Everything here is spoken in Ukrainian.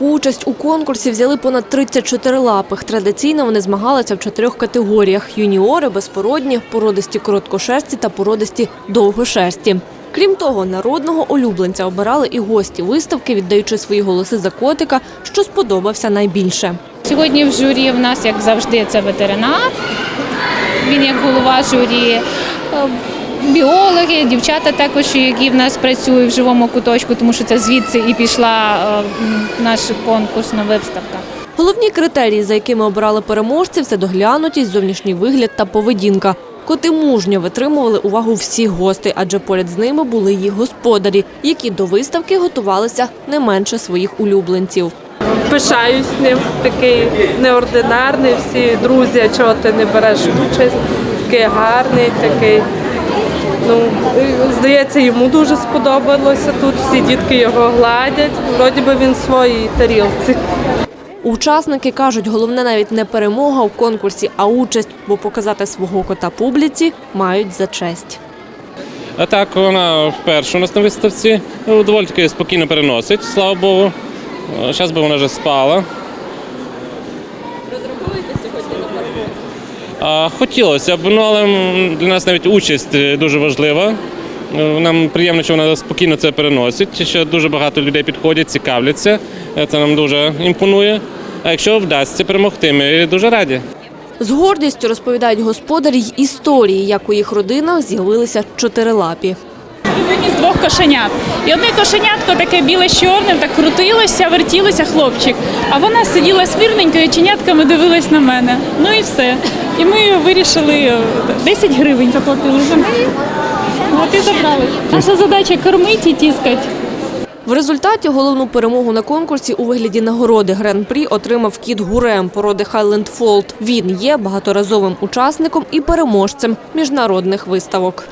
Таку участь у конкурсі взяли понад 34 лапих. Традиційно вони змагалися в чотирьох категоріях: юніори, безпородні, породисті короткошерсті та породисті довгошерсті. Крім того, народного улюбленця обирали і гості виставки, віддаючи свої голоси за котика, що сподобався найбільше. Сьогодні в журі в нас, як завжди, це ветеринар. Він як голова журі, е, біологи, дівчата також, які в нас працюють в живому куточку, тому що це звідси і пішла е, наш конкурсна виставка. Головні критерії, за якими обирали переможців, це доглянутість, зовнішній вигляд та поведінка. Коти мужньо витримували увагу всіх гостей, адже поряд з ними були їх господарі, які до виставки готувалися не менше своїх улюбленців. Пишаюсь ним, такий неординарний. Всі друзі, чого ти не береш участь, такий гарний, такий. Ну, здається, йому дуже сподобалося тут. Всі дітки його гладять. Вроді би він в своїй тарілці. Учасники кажуть, головне навіть не перемога у конкурсі, а участь, бо показати свого кота публіці мають за честь. А так вона вперше у нас на виставці. Ну, Доволі таки спокійно переносить, слава Богу. Зараз би вона вже спала. А, Хотілося б, ну але для нас навіть участь е, дуже важлива. Е, Нам приємно, що вона спокійно це переносить, що дуже багато людей підходять, цікавляться. Е, Це нам дуже імпонує. А якщо вдасться перемогти, ми дуже раді. З гордістю розповідають господарі й історії, як у їх родинах з'явилися чотирилапі. виніс двох кошенят. І одне кошенятко таке біле з чорним, так крутилося, вертілося хлопчик. А вона сиділа смірненько і чинятками дивилась на мене. Ну і все. І ми вирішили е, 10 гривень заплатили за неї. От і забрали. Наша задача кормити і тіскати. В результаті головну перемогу на конкурсі у вигляді нагороди гран-прі отримав кіт Гурем породи Highland Fold. Він є багаторазовим учасником і переможцем міжнародних виставок.